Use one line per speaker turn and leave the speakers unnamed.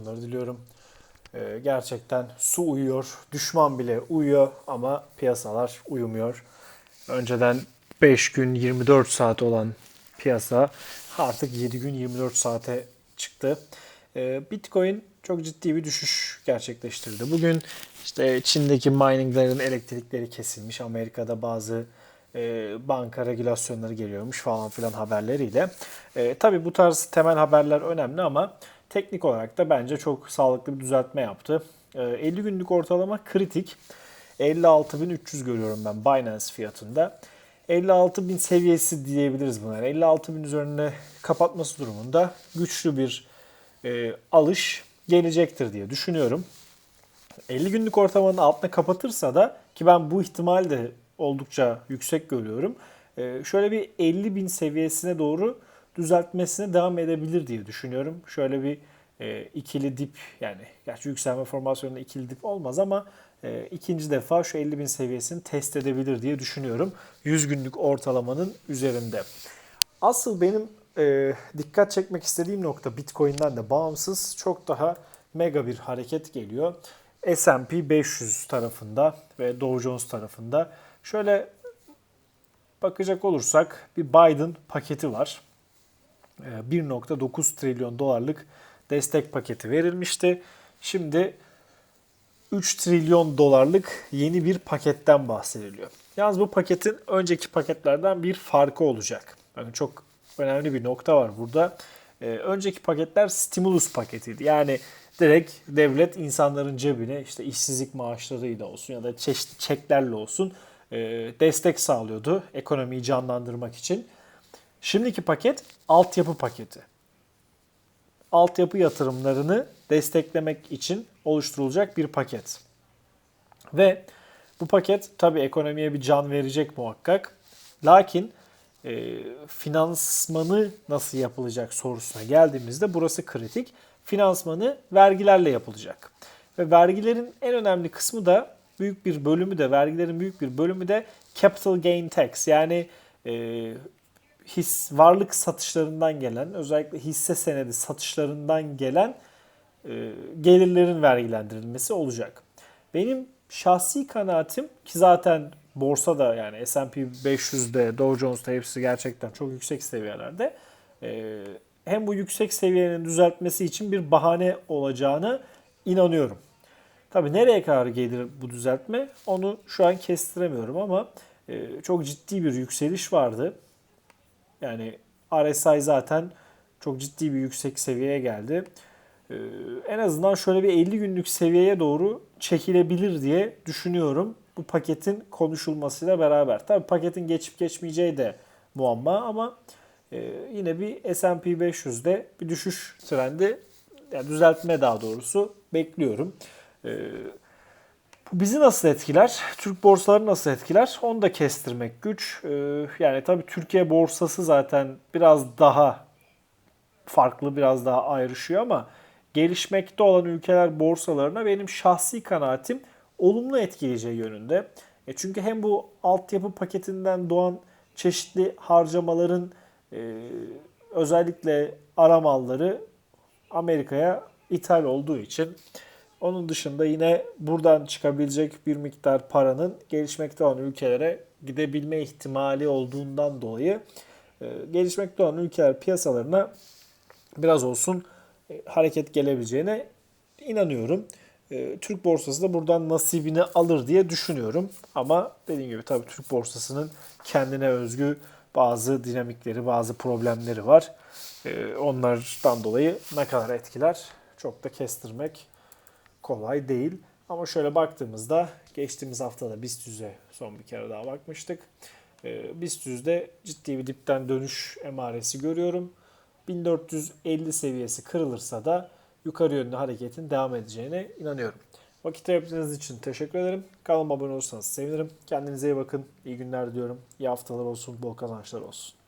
Bunları diliyorum. Ee, gerçekten su uyuyor, düşman bile uyuyor ama piyasalar uyumuyor. Önceden 5 gün 24 saat olan piyasa artık 7 gün 24 saate çıktı. Ee, Bitcoin çok ciddi bir düşüş gerçekleştirdi. Bugün işte Çin'deki mininglerin elektrikleri kesilmiş. Amerika'da bazı e, banka regülasyonları geliyormuş falan filan haberleriyle. E, tabii bu tarz temel haberler önemli ama teknik olarak da bence çok sağlıklı bir düzeltme yaptı. E, 50 günlük ortalama kritik. 56.300 görüyorum ben Binance fiyatında. 56.000 seviyesi diyebiliriz buna. Yani 56.000 üzerine kapatması durumunda güçlü bir e, alış gelecektir diye düşünüyorum. 50 günlük ortalamanın altına kapatırsa da ki ben bu ihtimali de oldukça yüksek görüyorum. Ee, şöyle bir 50 bin seviyesine doğru düzeltmesine devam edebilir diye düşünüyorum. Şöyle bir e, ikili dip yani gerçi yükselme formasyonunda ikili dip olmaz ama e, ikinci defa şu 50 bin seviyesini test edebilir diye düşünüyorum. 100 günlük ortalamanın üzerinde. Asıl benim e, dikkat çekmek istediğim nokta Bitcoin'den de bağımsız çok daha mega bir hareket geliyor. S&P 500 tarafında ve Dow Jones tarafında. Şöyle bakacak olursak bir Biden paketi var. Ee, 1.9 trilyon dolarlık destek paketi verilmişti. Şimdi 3 trilyon dolarlık yeni bir paketten bahsediliyor. Yalnız bu paketin önceki paketlerden bir farkı olacak. Yani çok önemli bir nokta var burada. Ee, önceki paketler stimulus paketiydi. Yani direkt devlet insanların cebine işte işsizlik maaşlarıyla olsun ya da çeşitli çeklerle olsun e, destek sağlıyordu ekonomiyi canlandırmak için. Şimdiki paket altyapı paketi. Altyapı yatırımlarını desteklemek için oluşturulacak bir paket. Ve bu paket tabii ekonomiye bir can verecek muhakkak. Lakin e, finansmanı nasıl yapılacak sorusuna geldiğimizde burası kritik. Finansmanı vergilerle yapılacak. Ve vergilerin en önemli kısmı da büyük bir bölümü de vergilerin büyük bir bölümü de capital gain tax yani e, his varlık satışlarından gelen özellikle hisse senedi satışlarından gelen e, gelirlerin vergilendirilmesi olacak. Benim şahsi kanaatim ki zaten borsada yani S&P 500'de Dow Jones'ta hepsi gerçekten çok yüksek seviyelerde. E, hem bu yüksek seviyenin düzeltmesi için bir bahane olacağını inanıyorum. Tabii nereye kadar gelir bu düzeltme onu şu an kestiremiyorum ama e, çok ciddi bir yükseliş vardı. Yani RSI zaten çok ciddi bir yüksek seviyeye geldi. E, en azından şöyle bir 50 günlük seviyeye doğru çekilebilir diye düşünüyorum. Bu paketin konuşulmasıyla beraber. Tabii paketin geçip geçmeyeceği de muamma ama e, yine bir S&P 500'de bir düşüş trendi yani düzeltme daha doğrusu bekliyorum. Ee, bu bizi nasıl etkiler? Türk borsaları nasıl etkiler? Onu da kestirmek güç. Ee, yani tabii Türkiye borsası zaten biraz daha farklı, biraz daha ayrışıyor ama gelişmekte olan ülkeler borsalarına benim şahsi kanaatim olumlu etkileyeceği yönünde. E çünkü hem bu altyapı paketinden doğan çeşitli harcamaların e, özellikle ara malları Amerika'ya ithal olduğu için onun dışında yine buradan çıkabilecek bir miktar paranın gelişmekte olan ülkelere gidebilme ihtimali olduğundan dolayı e, gelişmekte olan ülkeler piyasalarına biraz olsun e, hareket gelebileceğine inanıyorum. E, Türk borsası da buradan nasibini alır diye düşünüyorum. Ama dediğim gibi tabii Türk borsasının kendine özgü bazı dinamikleri, bazı problemleri var. Onlardan dolayı ne kadar etkiler çok da kestirmek kolay değil. Ama şöyle baktığımızda geçtiğimiz haftada BIST 100'e son bir kere daha bakmıştık. Ee, BIST 100'de ciddi bir dipten dönüş emaresi görüyorum. 1450 seviyesi kırılırsa da yukarı yönlü hareketin devam edeceğine inanıyorum. Vakit ayırdığınız için teşekkür ederim. Kanalıma abone olursanız sevinirim. Kendinize iyi bakın. İyi günler diliyorum. İyi haftalar olsun. Bol kazançlar olsun.